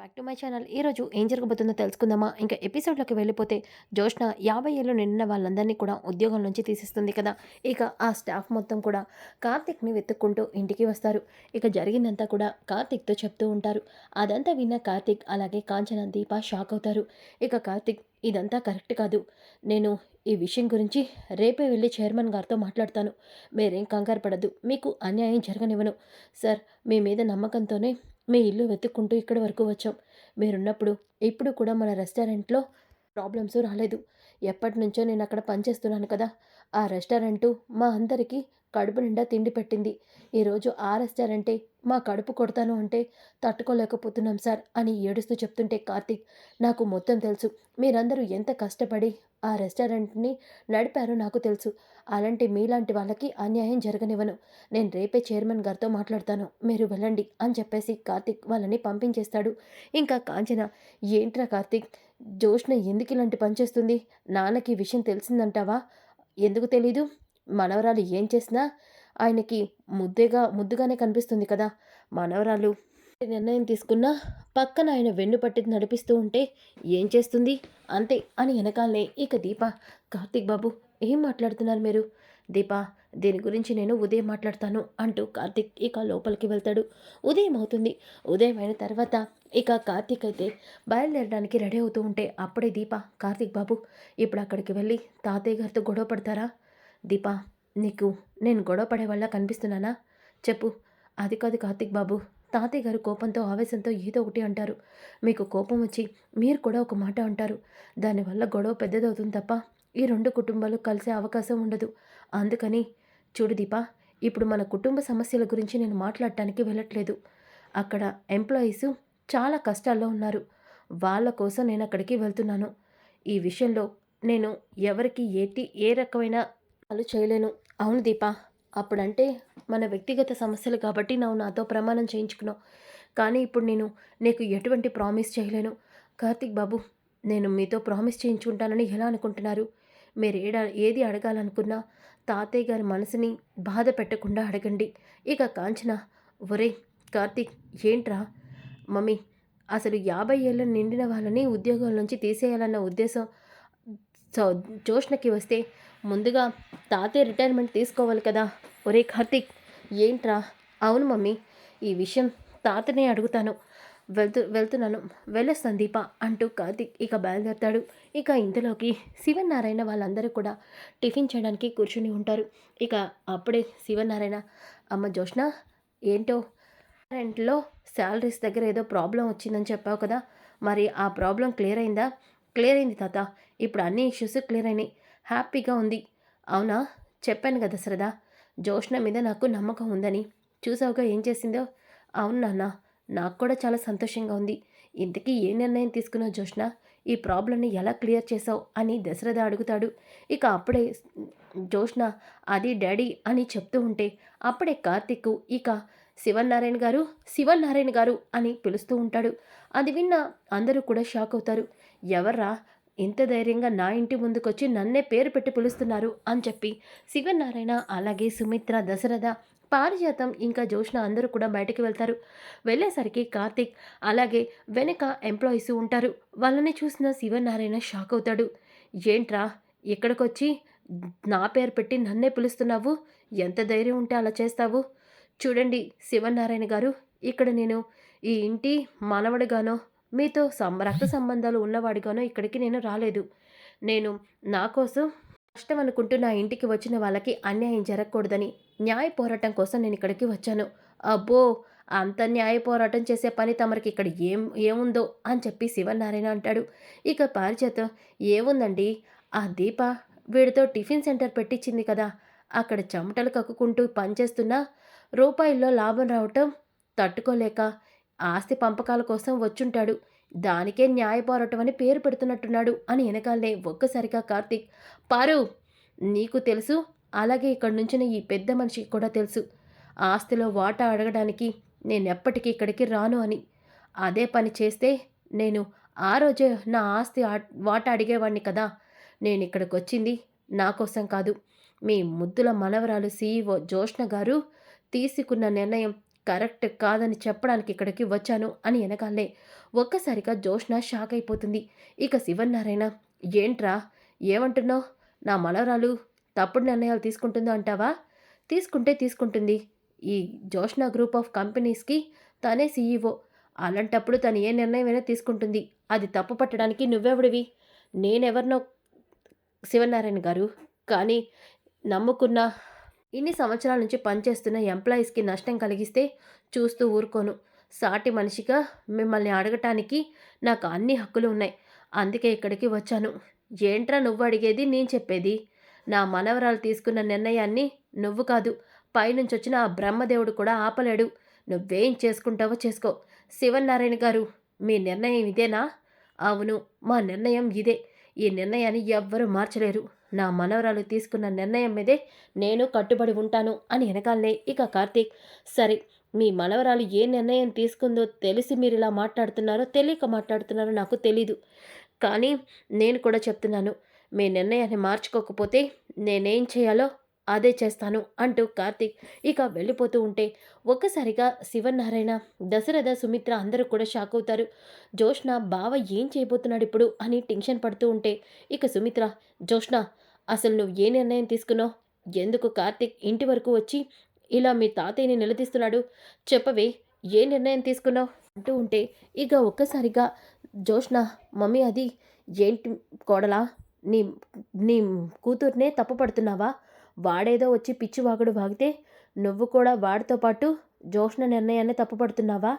Back to my channel. ఈరోజు ఏం జరగబోతుందో తెలుసుకుందామా? ఇంకా ఎపిసోడ్లోకి వెళ్ళిపోతే జోష్న యాభై ఏళ్ళు నిండిన వాళ్ళందరినీ కూడా ఉద్యోగం నుంచి తీసేస్తుంది కదా. ఇక ఆ స్టాఫ్ మొత్తం కూడా కార్తిక్ని వెతుక్కుంటూ ఇంటికి వస్తారు. ఇక జరిగిందంతా కూడా కార్తిక్తో చెప్తూ ఉంటారు. అదంతా విన్న కార్తిక్ అలాగే కాంచన దీప షాక్ అవుతారు. ఇక కార్తిక్ ఇదంతా కరెక్ట్ కాదు. నేను ఈ విషయం గురించి రేపే వెళ్ళి చైర్మన్ గారితో మాట్లాడతాను. మీరేం కంగారు పడద్దు. మీకు అన్యాయం జరగనివ్వను. సార్ మీ మీద నమ్మకంతోనే మీ ఇల్లు వెతుక్కుంటూ ఇక్కడి వరకు వచ్చాం. మీరున్నప్పుడు ఇప్పుడు కూడా మన రెస్టారెంట్లో ప్రాబ్లమ్స్ రాలేదు. ఎప్పటి నుంచో నేను అక్కడ పనిచేస్తున్నాను కదా. ఆ రెస్టారెంటు మా అందరికీ కడుపు నిండా తిండి పెట్టింది. ఈరోజు ఆ రెస్టారెంటే మా కడుపు కొడతాను అంటే తట్టుకోలేకపోతున్నాం సార్ అని ఏడుస్తూ చెప్తుంటే కార్తీక్ నాకు మొత్తం తెలుసు. మీరందరూ ఎంత కష్టపడి ఆ రెస్టారెంట్ని నడిపారో నాకు తెలుసు. అలాంటి మీలాంటి వాళ్ళకి అన్యాయం జరగనివ్వను. నేను రేపే చైర్మన్ గారితో మాట్లాడతాను. మీరు వెళ్ళండి అని చెప్పేసి కార్తీక్ వాళ్ళని పంపించేస్తాడు. ఇంకా కాంచన ఏంట్రా కార్తీక్ జోష్న ఎందుకు ఇలాంటి పనిచేస్తుంది నాన్నకి విషయం తెలిసిందంటావా? ఎందుకు తెలీదు? మనవరాలు ఏం చేసినా ఆయనకి ముద్దెగా ముద్దుగానే కనిపిస్తుంది కదా. మనవరాలు నిర్ణయం తీసుకున్నా పక్కన ఆయన వెన్ను పట్టి నడిపిస్తూ ఉంటే ఏం చేస్తుంది? అంతే అని వెనకాలనే ఇక దీప కార్తీక్ బాబు ఏం మాట్లాడుతున్నారు మీరు? దీప దీని గురించి నేను ఉదయం మాట్లాడతాను అంటూ కార్తీక్ ఇక లోపలికి వెళ్తాడు. ఉదయం అవుతుంది. ఉదయం అయిన తర్వాత ఇక కార్తీక్ అయితే బయలుదేరడానికి రెడీ అవుతూ ఉంటే అప్పుడే దీప కార్తీక్ బాబు ఇప్పుడు అక్కడికి వెళ్ళి తాతయ్య గారితో గొడవ పడతారా? దీపా నీకు నేను గొడవ పడే వల్ల కనిపిస్తున్నానా? చెప్పు. అది కాదు కార్తిక్ బాబు. తాతయ్య గారు కోపంతో ఆవేశంతో ఏదో ఒకటి అంటారు. మీకు కోపం వచ్చి మీరు కూడా ఒక మాట అంటారు. దానివల్ల గొడవ పెద్దదవుతుంది తప్ప ఈ రెండు కుటుంబాలు కలిసే అవకాశం ఉండదు. అందుకని చూడు దీపా ఇప్పుడు మన కుటుంబ సమస్యల గురించి నేను మాట్లాడటానికి వెళ్ళట్లేదు. అక్కడ ఎంప్లాయీస్ చాలా కష్టాల్లో ఉన్నారు. వాళ్ళ కోసం నేను అక్కడికి వెళ్తున్నాను. ఈ విషయంలో నేను ఎవరికి ఏటి ఏ రకమైన అలా చేయలేను. అవును దీపా అప్పుడంటే మన వ్యక్తిగత సమస్యలు కాబట్టి నువ్వు నాతో ప్రమాణం చేయించుకున్నావు. కానీ ఇప్పుడు నేను నీకు ఎటువంటి ప్రామిస్ చేయలేను. కార్తిక్ బాబు నేను మీతో ప్రామిస్ చేయించుకుంటానని ఎలా అనుకుంటున్నారు? మీరు ఏడ ఏది అడగాలనుకున్నా తాతయ్య గారి మనసుని బాధ పెట్టకుండా అడగండి. ఇక కాంచన ఒరే కార్తీక్ ఏంట్రా? మమ్మీ అసలు యాభై ఏళ్ళ నిండిన వాళ్ళని ఉద్యోగం నుంచి తీసేయాలన్న ఉద్దేశం జోష్నకి వస్తే ముందుగా తాతయ్య రిటైర్మెంట్ తీసుకోవాలి కదా. ఒరే కార్తీక్ ఏంట్రా? అవును మమ్మీ ఈ విషయం తాతనే అడుగుతాను. వెళ్తూ వెళ్తున్నాను. వెళ్ళే సందీప అంటూ కార్తిక్ ఇక బయలుదేరతాడు. ఇక ఇంతలోకి శివనారాయణ వాళ్ళందరూ కూడా టిఫిన్ చేయడానికి కూర్చుని ఉంటారు. ఇక అప్పుడే శివనారాయణ అమ్మ జోష్న ఏంటో? రెంట్లో శాలరీస్ దగ్గర ఏదో ప్రాబ్లం వచ్చిందని చెప్పావు కదా. మరి ఆ ప్రాబ్లం క్లియర్ అయిందా? క్లియర్ అయింది తాత. ఇప్పుడు అన్ని ఇష్యూస్ క్లియర్ అయినాయి. హ్యాపీగా ఉంది. అవునా? చెప్పాను కదా సరదా. జోష్ణ మీద నాకు నమ్మకం ఉందని. చూసావుగా ఏం చేసిందో? అవును నాన్న నాకు కూడా చాలా సంతోషంగా ఉంది. ఇంతకీ ఏ నిర్ణయం తీసుకున్నావు జోష్న? ఈ ప్రాబ్లమ్ని ఎలా క్లియర్ చేసావు? అని దశరథ అడుగుతాడు. ఇక అప్పుడే జోష్ణ అది డాడీ అని చెప్తూ ఉంటే అప్పుడే కార్తిక్ ఇక శివన్నారాయణ గారు శివన్నారాయణ గారు అని పిలుస్తూ ఉంటాడు. అది విన్న అందరూ కూడా షాక్ అవుతారు. ఎవర్రా? ఇంత ధైర్యంగా నా ఇంటి ముందుకొచ్చి నన్నే పేరు పెట్టి పిలుస్తున్నారు అని చెప్పి శివనారాయణ అలాగే సుమిత్ర దశరథ పారిజాతం ఇంకా జోష్న అందరూ కూడా బయటికి వెళ్తారు. వెళ్ళేసరికి కార్తిక్ అలాగే వెనక ఎంప్లాయీస్ ఉంటారు. వాళ్ళని చూసిన శివనారాయణ షాక్ అవుతాడు. ఏంట్రా ఇక్కడికొచ్చి నా పేరు పెట్టి నన్నే పిలుస్తున్నావు? ఎంత ధైర్యం ఉంటే అలా చేస్తావు? చూడండి శివనారాయణ గారు ఇక్కడ నేను ఈ ఇంటి మనవడిగానో మీతో సం రక్త సంబంధాలు ఉన్నవాడిగానో ఇక్కడికి నేను రాలేదు. నేను నా కోసం కష్టం అనుకుంటూ నా ఇంటికి వచ్చిన వాళ్ళకి అన్యాయం జరగకూడదని న్యాయ పోరాటం కోసం నేను ఇక్కడికి వచ్చాను. అబ్బో! అంత న్యాయ పోరాటం చేసే పని తమరికి ఇక్కడ ఏం ఏముందో అని చెప్పి శివనారాయణ అంటాడు. ఇక పారిచేత ఏముందండి? ఆ దీప వీడితో టిఫిన్ సెంటర్ పెట్టించింది కదా. అక్కడ చెమటలు కక్కుకుంటూ పనిచేస్తున్నా రూపాయల్లో లాభం రావటం తట్టుకోలేక ఆస్తి పంపకాల కోసం వచ్చుంటాడు. దానికే న్యాయపోరాటం అని పేరు పెడుతున్నట్టున్నాడు అని వెనకాలనే ఒక్కసారిగా కార్తీక్. పారు నీకు తెలుసు అలాగే ఇక్కడ నుంచిన ఈ పెద్ద మనిషికి కూడా తెలుసు. ఆస్తిలో వాటా అడగడానికి నేనెప్పటికీ ఇక్కడికి రాను అని. అదే పని చేస్తే నేను ఆ రోజే నా ఆస్తి వాటా అడిగేవాడిని కదా. నేను ఇక్కడికి వచ్చింది నా కోసం కాదు. మీ ముద్దుల మనవరాలు సీఈఓ జోష్ణ గారు తీసుకున్న నిర్ణయం కరెక్ట్ కాదని చెప్పడానికి ఇక్కడికి వచ్చాను అని వెనకాలే ఒక్కసారిగా జోష్న షాక్ అయిపోతుంది. ఇక శివన్నారాయణ ఏంట్రా? ఏమంటున్నావు? నా మనవరాలు తప్పుడు నిర్ణయాలు తీసుకుంటుందో అంటావా? తీసుకుంటే తీసుకుంటుంది. ఈ జోష్న గ్రూప్ ఆఫ్ కంపెనీస్కి తనే సీఈఓ అలాంటప్పుడు తను ఏ నిర్ణయమైనా తీసుకుంటుంది. అది తప్పు పట్టడానికి నువ్వెవడివి? నేనెవరినో శివనారాయణ గారు. కానీ నమ్ముకున్న ఇన్ని సంవత్సరాల నుంచి పనిచేస్తున్న ఎంప్లాయీస్కి నష్టం కలిగిస్తే చూస్తూ ఊరుకోను. సాటి మనిషిగా మిమ్మల్ని అడగటానికి నాకు అన్ని హక్కులు ఉన్నాయి. అందుకే ఇక్కడికి వచ్చాను. ఏంట్రా నువ్వు అడిగేది నేను చెప్పేది? నా మనవరాలు తీసుకున్న నిర్ణయాన్ని నువ్వు కాదు పైనుంచి వచ్చిన ఆ బ్రహ్మదేవుడు కూడా ఆపలేడు. నువ్వేం చేసుకుంటావో చేసుకో. శివనారాయణ గారు మీ నిర్ణయం ఇదేనా? అవును మా నిర్ణయం ఇదే. ఈ నిర్ణయాన్ని ఎవ్వరూ మార్చలేరు. నా మనవరాలు తీసుకున్న నిర్ణయం మీదే నేను కట్టుబడి ఉంటాను అని వెనకాలనే ఇక కార్తీక్. సరే మీ మనవరాలు ఏ నిర్ణయం తీసుకుందో తెలిసి మీరు ఇలా మాట్లాడుతున్నారో తెలియక మాట్లాడుతున్నారో నాకు తెలీదు. కానీ నేను కూడా చెప్తున్నాను మీ నిర్ణయాన్ని మార్చుకోకపోతే నేనేం చేయాలో అదే చేస్తాను అంటూ కార్తీక్ ఇక వెళ్ళిపోతూ ఉంటే ఒక్కసారిగా శివనారాయణ దశరథ సుమిత్ర అందరూ కూడా షాక్ అవుతారు. జోష్ణ బావ ఏం చేయబోతున్నాడు ఇప్పుడు అని టెన్షన్ పడుతూ ఉంటే ఇక సుమిత్ర జోష్ణ అసలు నువ్వు ఏ నిర్ణయం తీసుకున్నావు? ఎందుకు కార్తీక్ ఇంటి వరకు వచ్చి ఇలా మీ తాతయ్యని నిలదీస్తున్నాడు. చెప్పవే ఏ నిర్ణయం తీసుకున్నావు? అంటూ ఉంటే ఇక ఒక్కసారిగా జోష్ణ మమ్మీ అది ఏంటి కోడలా? నీ నీ కూతుర్నే తప్పు పడుతున్నావా? వాడేదో వచ్చి పిచ్చివాగుడు వాగితే నువ్వు కూడా వాడితో పాటు జోష్ణ నిర్ణయాన్ని తప్పుపడుతున్నావా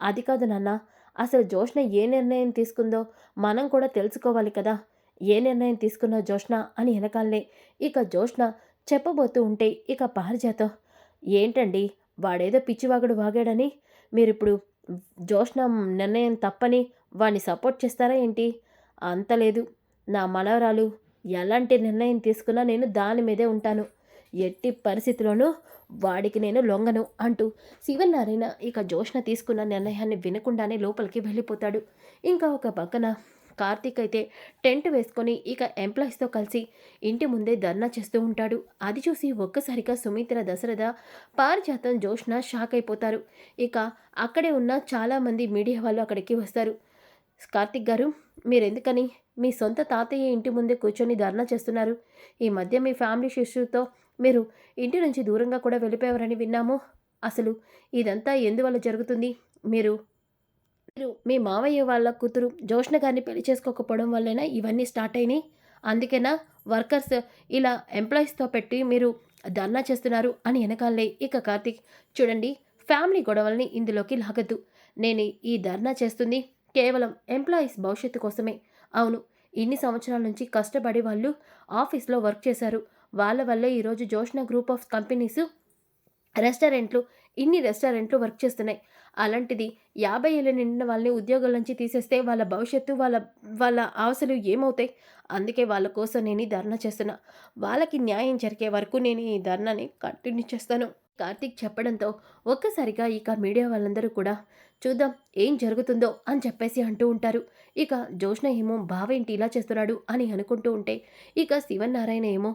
అది కాదు నాన్న అసలు జోష్ణ ఏ నిర్ణయం తీసుకుందో మనం కూడా తెలుసుకోవాలి కదా. ఏ నిర్ణయం తీసుకున్నావు జోష్ణ అని వెనకాలనే ఇక జోష్ణ చెప్పబోతూ ఉంటే ఇక పారిజాతం. ఏంటండి? వాడేదో పిచ్చివాగుడు వాగాడని? మీరిప్పుడు జోష్న నిర్ణయం తప్పని వాడిని సపోర్ట్ చేస్తారా ఏంటి? అంత లేదు. నా మనవరాలు ఎలాంటి నిర్ణయం తీసుకున్నా నేను దాని మీదే ఉంటాను. ఎట్టి పరిస్థితిలోనూ వాడికి నేను లొంగను అంటూ శివనారాయణ ఇక జోష్న తీసుకున్న నిర్ణయాన్ని వినకుండానే లోపలికి వెళ్ళిపోతాడు. ఇంకా ఒక పక్కన కార్తీక్ అయితే టెంట్ వేసుకొని ఇక ఎంప్లాయీస్తో కలిసి ఇంటి ముందే ధర్నా చేస్తూ ఉంటాడు. అది చూసి ఒక్కసారిగా సుమిత్ర దశరథ పారిజాతం జోష్న షాక్ అయిపోతారు. ఇక అక్కడే ఉన్న చాలామంది మీడియా వాళ్ళు అక్కడికి వస్తారు. కార్తిక్ గారు మీరెందుకని? మీ సొంత తాతయ్య ఇంటి ముందే కూర్చొని ధర్నా చేస్తున్నారు. ఈ మధ్య మీ ఫ్యామిలీ శిష్యుతో మీరు ఇంటి నుంచి దూరంగా కూడా వెళ్ళిపోయారని విన్నాము. అసలు ఇదంతా ఎందువల్ల జరుగుతుంది? మీరు మీరు మీ మావయ్య వాళ్ళ కూతురు జోష్ణ గారిని పెళ్ళి చేసుకోకపోవడం వల్లైనా ఇవన్నీ స్టార్ట్ అయినాయి. అందుకేనా వర్కర్స్ ఇలా ఎంప్లాయీస్తో పెట్టి మీరు ధర్నా చేస్తున్నారు అని వెనకాలే ఇక కార్తీక్. చూడండి ఫ్యామిలీ గొడవల్ని ఇందులోకి లాగద్దు. నేను ఈ ధర్నా చేస్తుంది కేవలం ఎంప్లాయీస్ భవిష్యత్తు కోసమే. అవును ఇన్ని సంవత్సరాల నుంచి కష్టపడి వాళ్ళు ఆఫీస్లో వర్క్ చేశారు. వాళ్ళ వల్లే ఈరోజు జోష్ణ గ్రూప్ ఆఫ్ కంపెనీస్ రెస్టారెంట్లు ఇన్ని రెస్టారెంట్లు వర్క్ చేస్తున్నాయి. అలాంటిది యాభై ఏళ్ళ నిండిన వాళ్ళని ఉద్యోగాల నుంచి తీసేస్తే వాళ్ళ భవిష్యత్తు వాళ్ళ వాళ్ళ ఆశలు ఏమవుతాయి? అందుకే వాళ్ళ కోసం నేను ఈ ధర్నా చేస్తున్నా. వాళ్ళకి న్యాయం జరిగే వరకు నేను ఈ ధర్నాని కంటిన్యూ చేస్తాను. కార్తీక్ చెప్పడంతో ఒక్కసారిగా ఇక మీడియా వాళ్ళందరూ కూడా చూద్దాం ఏం జరుగుతుందో అని చెప్పేసి అంటూ ఉంటారు. ఇక జోష్ణ ఏమో బావ ఏంటి ఇలా చేస్తున్నాడు అని అనుకుంటూ ఉంటే ఇక శివనారాయణ ఏమో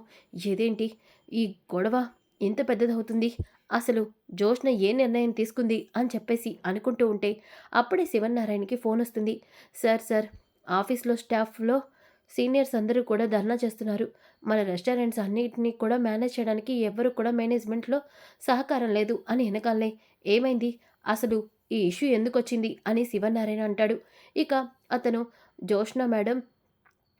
ఏదేంటి? ఈ గొడవ ఎంత పెద్దదవుతుంది. అసలు జోష్న ఏ నిర్ణయం తీసుకుంది అని చెప్పేసి అనుకుంటూ ఉంటే అప్పుడే శివనారాయణకి ఫోన్ వస్తుంది. సార్ సార్ ఆఫీస్లో స్టాఫ్లో సీనియర్స్ అందరూ కూడా ధర్నా చేస్తున్నారు. మన రెస్టారెంట్స్ అన్నిటినీ కూడా మేనేజ్ చేయడానికి ఎవరు కూడా మేనేజ్మెంట్లో సహకారం లేదు అని వెనకాలే. ఏమైంది? అసలు ఈ ఇష్యూ ఎందుకు వచ్చింది అని శివనారాయణ అంటాడు. ఇక అతను జోష్న మేడం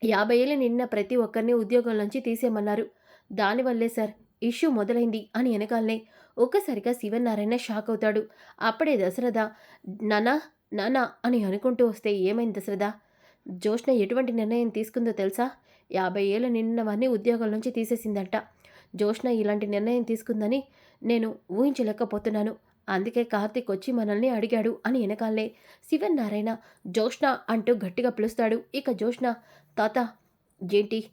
యాభై ఏళ్ళు నిన్న ప్రతి ఒక్కరిని ఉద్యోగం నుంచి తీసేయమన్నారు. దానివల్లే సార్ ఇష్యూ మొదలైంది అని వెనకాలనే ఒక్కసారిగా శివనారాయణ షాక్ అవుతాడు. అప్పుడే దశరథ నానా నానా అని అనుకుంటూ వస్తే ఏమైంది దశరథ? జోష్న ఎటువంటి నిర్ణయం తీసుకుందో తెలుసా? యాభై ఏళ్ళ నిన్నవన్నీ ఉద్యోగాల నుంచి తీసేసిందంట. జోష్న ఇలాంటి నిర్ణయం తీసుకుందని నేను ఊహించలేకపోతున్నాను. అందుకే కార్తీక్ వచ్చి మనల్ని అడిగాడు అని వెనకాలే. శివనారాయణ జోష్ణ అంటూ గట్టిగా పిలుస్తాడు. ఇక జోష్ణ తాత ఏంటి?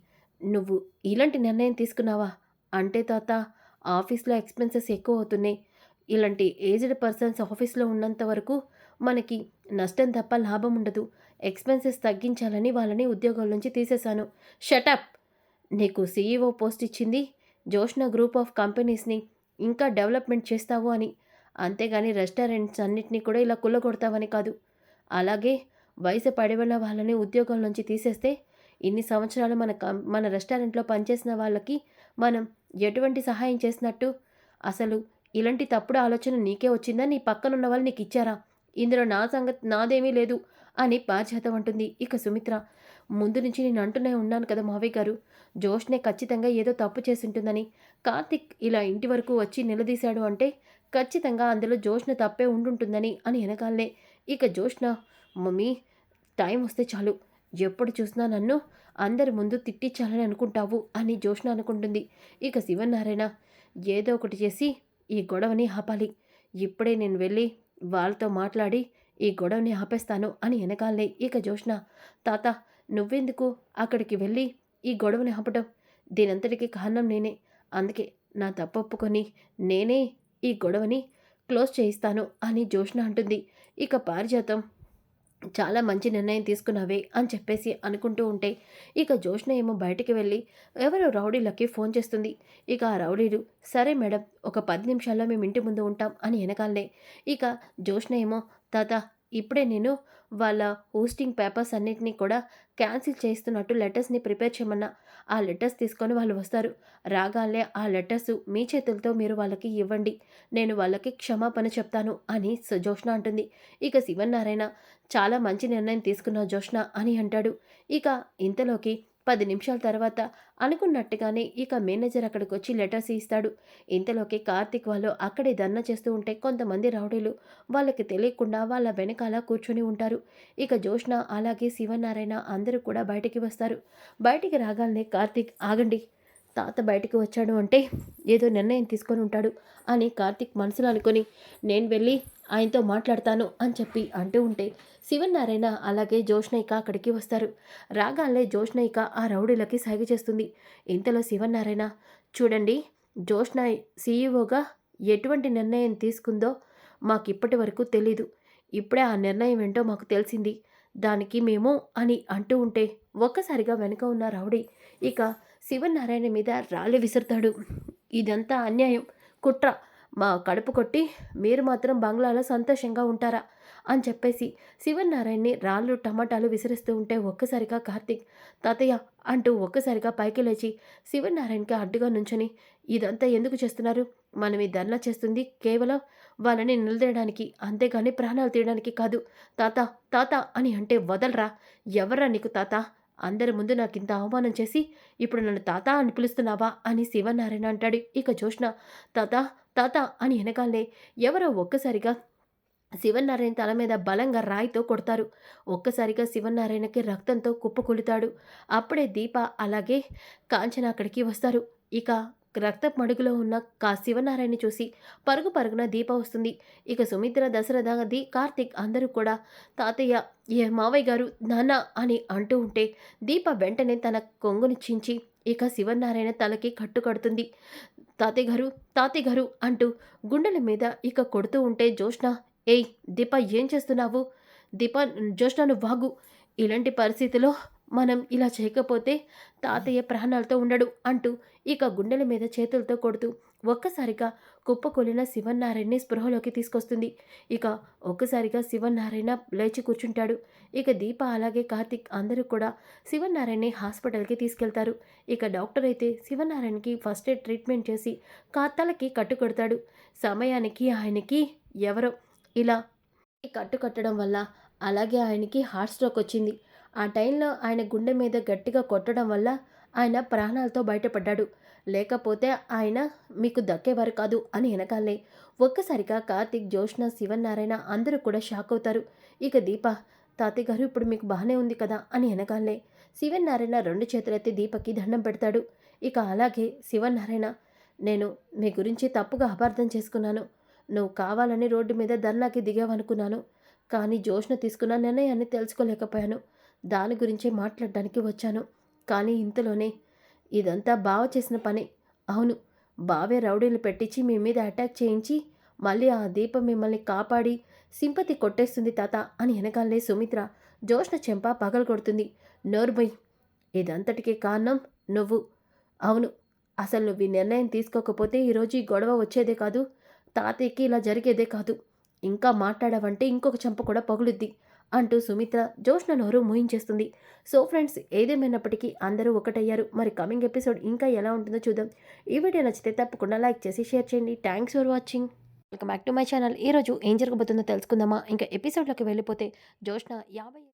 నువ్వు ఇలాంటి నిర్ణయం తీసుకున్నావా? అంటే తాత ఆఫీస్లో ఎక్స్పెన్సెస్ ఎక్కువ అవుతున్నాయి ఇలాంటి ఏజ్డ్ పర్సన్స్ ఆఫీస్లో ఉన్నంత వరకు మనకి నష్టం తప్ప లాభం ఉండదు. ఎక్స్పెన్సెస్ తగ్గించాలని వాళ్ళని ఉద్యోగాల నుంచి తీసేశాను. షటప్ నీకు సీఈఓ పోస్ట్ ఇచ్చింది. జోష్న గ్రూప్ ఆఫ్ కంపెనీస్ని ఇంకా డెవలప్మెంట్ చేస్తావు అని. అంతేగాని రెస్టారెంట్స్ అన్నిటినీ కూడా ఇలా కుల్లగొడతావని కాదు. అలాగే వయసు పడిన వాళ్ళని ఉద్యోగం నుంచి తీసేస్తే ఇన్ని సంవత్సరాలు మన కం మన రెస్టారెంట్లో పనిచేసిన వాళ్ళకి మనం ఎటువంటి సహాయం చేసినట్టు? అసలు ఇలాంటి తప్పుడు ఆలోచన నీకే వచ్చిందా? నీ పక్కనున్న వాళ్ళు నీకు ఇచ్చారా? ఇందులో నా సంగతి నాదేమీ లేదు అని బాధ్యత అంటుంది ఇక సుమిత్ర ముందు నుంచి నేను అంటూనే ఉన్నాను కదా మావయ్య గారు. జోష్నే ఖచ్చితంగా ఏదో తప్పు చేసి ఉంటుందని కార్తిక్ ఇలా ఇంటి వరకు వచ్చి నిలదీశాడు అంటే ఖచ్చితంగా అందులో జోష్న తప్పే ఉండుంటుందని అని వెనకాలనే. ఇక జోష్న మమ్మీ టైం వస్తే చాలు. ఎప్పుడు చూసినా నన్ను అందరి ముందు తిట్టించాలని అనుకుంటావు అని జోష్ణ అనుకుంటుంది. ఇక శివనారాయణ ఏదో ఒకటి చేసి ఈ గొడవని ఆపాలి. ఇప్పుడే నేను వెళ్ళి వాళ్ళతో మాట్లాడి ఈ గొడవని ఆపేస్తాను అని వెనకాలనే ఇక జోష్ణ తాత నువ్వెందుకు అక్కడికి వెళ్ళి ఈ గొడవని ఆపటం? దీనంతటికి కారణం నేనే. అందుకే నా తప్పొప్పుకొని నేనే ఈ గొడవని క్లోజ్ చేయిస్తాను అని జోష్ణ అంటుంది. ఇక పారిజాతం చాలా మంచి నిర్ణయం తీసుకున్నావే అని చెప్పేసి అనుకుంటూ ఉంటే ఇక జోష్న ఏమో బయటికి వెళ్ళి ఎవరో రౌడీలకి ఫోన్ చేస్తుంది. ఇక ఆ రౌడీలు సరే మేడం ఒక పది నిమిషాల్లో మేము ఇంటి ముందు ఉంటాం అని వెనకాలనే. ఇక జోష్న ఏమో తాత ఇప్పుడే నేను వాళ్ళ హోస్టింగ్ పేపర్స్ అన్నిటినీ కూడా క్యాన్సిల్ చేస్తున్నట్టు లెటర్స్ని ప్రిపేర్ చేయమన్నా. ఆ లెటర్స్ తీసుకొని వాళ్ళు వస్తారు. రాగాలే ఆ లెటర్స్ మీ చేతులతో మీరు వాళ్ళకి ఇవ్వండి. నేను వాళ్ళకి క్షమాపణ చెప్తాను అని జోష్ణ అంటుంది. ఇక శివనారాయణ చాలా మంచి నిర్ణయం తీసుకున్న జోష్ణ అని అంటాడు. ఇక ఇంతలోకి పది నిమిషాల తర్వాత అనుకున్నట్టుగానే ఇక మేనేజర్ అక్కడికి వచ్చి లెటర్స్ ఇస్తాడు. ఇంతలోకి కార్తిక్ వాళ్ళు అక్కడే ధర్నా చేస్తూ ఉంటే కొంతమంది రౌడీలు వాళ్ళకి తెలియకుండా వాళ్ళ వెనకాల కూర్చొని ఉంటారు. ఇక జోష్న అలాగే శివనారాయణ అందరూ కూడా బయటికి వస్తారు. బయటికి రాగానే కార్తిక్ ఆగండి తాత బయటికి వచ్చాడు అంటే ఏదో నిర్ణయం తీసుకొని ఉంటాడు అని కార్తిక్ మనసులో అనుకొని నేను వెళ్ళి ఆయనతో మాట్లాడతాను అని చెప్పి అంటూ ఉంటే శివనారాయణ అలాగే జోష్నైక అక్కడికి వస్తారు. రాగాలే జోష్నైక ఆ రౌడీలకి సాగి చేస్తుంది. ఇంతలో శివనారాయణ చూడండి జోష్నాయ్ సీఈఓగా ఎటువంటి నిర్ణయం తీసుకుందో మాకు ఇప్పటి వరకు తెలీదు. ఇప్పుడే ఆ నిర్ణయం ఏంటో మాకు తెలిసింది. దానికి మేము అని అంటూ ఉంటే ఒక్కసారిగా వెనుక ఉన్న రౌడీ ఇక శివనారాయణ మీద రాళ్ళు విసురుతాడు. ఇదంతా అన్యాయం. కుట్ర. మా కడుపు కొట్టి మీరు మాత్రం బంగ్లాలో సంతోషంగా ఉంటారా? అని చెప్పేసి శివనారాయణని రాళ్ళు టమాటాలు విసిరిస్తూ ఉంటే ఒక్కసారిగా కార్తీక్ తాతయ్య అంటూ ఒక్కసారిగా పైకి లేచి శివనారాయణకి అడ్డుగా నుంచొని ఇదంతా ఎందుకు చేస్తున్నారు? మనం ఈ ధర్నా చేస్తుంది కేవలం వాళ్ళని నిలదీయడానికి అంతేగాని ప్రాణాలు తీయడానికి కాదు. తాత తాత అని అంటే వదలరా. ఎవర్రా నీకు తాత? అందరి ముందు నాకు ఇంత అవమానం చేసి ఇప్పుడు నన్ను తాత అని పిలుస్తున్నావా? అని శివనారాయణ అంటాడు. ఇక జోష్ణ తాత తాత అని వెనకాలనే ఎవరో ఒక్కసారిగా శివనారాయణ తల మీద బలంగా రాయితో కొడతారు. ఒక్కసారిగా శివనారాయణకి రక్తంతో కుప్పకొలుతాడు. అప్పుడే దీప అలాగే కాంచన అక్కడికి వస్తారు. ఇక రక్త మడుగులో ఉన్న కా శివనారాయణ చూసి పరుగు పరుగున దీప వస్తుంది. ఇక సుమిత్ర దశరథది కార్తిక్ అందరూ కూడా తాతయ్య ఏ మావయ్య గారు నాన్న అని అంటూ ఉంటే దీప వెంటనే తన కొంగుని చించి ఇక శివనారాయణ తలకి కట్టు కడుతుంది. తాతయ్య గారు తాతయ్య గారు అంటూ గుండెల మీద ఇక కొడుతూ ఉంటే జోష్ణ ఏయ్ దీప ఏం చేస్తున్నావు? దీప జోష్ణను వాగు. ఇలాంటి పరిస్థితిలో మనం ఇలా చేయకపోతే తాతయ్య ప్రాణాలతో ఉండడు అంటూ ఇక గుండెల మీద చేతులతో కొడుతూ ఒక్కసారిగా కుప్పకొలిన శివనారాయణని స్పృహలోకి తీసుకొస్తుంది. ఇక ఒక్కసారిగా శివనారాయణ లేచి కూర్చుంటాడు. ఇక దీప అలాగే కార్తిక్ అందరూ కూడా శివనారాయణని హాస్పిటల్కి తీసుకెళ్తారు. ఇక డాక్టర్ అయితే శివనారాయణకి ఫస్ట్ ఎయిడ్ ట్రీట్మెంట్ చేసి కాత్తలకి కట్టుకొడతాడు సమయానికి ఆయనకి ఎవరో ఇలా కట్టు కట్టడం వల్ల అలాగే ఆయనకి హార్ట్ స్ట్రోక్ వచ్చింది. ఆ టైంలో ఆయన గుండె మీద గట్టిగా కొట్టడం వల్ల ఆయన ప్రాణాలతో బయటపడ్డాడు. లేకపోతే ఆయన మీకు దక్కేవారు కాదు అని వెనకాలే ఒక్కసారిగా కార్తిక్ జోష్ణ శివనారాయణ అందరూ కూడా షాక్ అవుతారు. ఇక దీప తాతయ్య గారు ఇప్పుడు మీకు బాగానే ఉంది కదా అని వెనకాలే శివనారాయణ రెండు చేతులెత్తి దీపకి దండం పెడతాడు. ఇక అలాగే శివనారాయణ నేను మీ గురించి తప్పుగా అపార్థం చేసుకున్నాను. నువ్వు కావాలని రోడ్డు మీద ధర్నాకి దిగావనుకున్నాను. కానీ జోష్న తీసుకున్న నిర్ణయాన్ని తెలుసుకోలేకపోయాను. దాని గురించే మాట్లాడడానికి వచ్చాను. కానీ ఇంతలోనే ఇదంతా బావ చేసిన పని. అవును బావే రౌడీలు పెట్టించి మీ మీద అటాక్ చేయించి మళ్ళీ ఆ దీపం మిమ్మల్ని కాపాడి సింపతి కొట్టేస్తుంది తాత అని వెనకాలనే సుమిత్ర. జోష్న చెంప పగలు కొడుతుంది నోర్బై ఇదంతటికీ కారణం నువ్వు. అవును అసలు నువ్వు ఈ నిర్ణయం తీసుకోకపోతే ఈరోజు ఈ గొడవ వచ్చేదే కాదు. తాతయ్యకి ఇలా జరిగేదే కాదు. ఇంకా మాట్లాడవంటే ఇంకొక చెంప కూడా పగులుద్ది. అంటూ సుమిత్ర జోష్న నోరు మూయించేస్తుంది. సో ఫ్రెండ్స్ ఏదేమైనప్పటికీ అందరూ ఒకటయ్యారు. మరి కమింగ్ ఎపిసోడ్ ఇంకా ఎలా ఉంటుందో చూద్దాం. ఈ వీడియో నచ్చితే తప్పకుండా లైక్ చేసి షేర్ చేయండి. Thanks for watching. Welcome back to my channel. ఈరోజు ఏం జరగబోతుందో తెలుసుకుందామా? ఇంకా ఎపిసోడ్లోకి వెళ్ళిపోతే జోష్న యాభై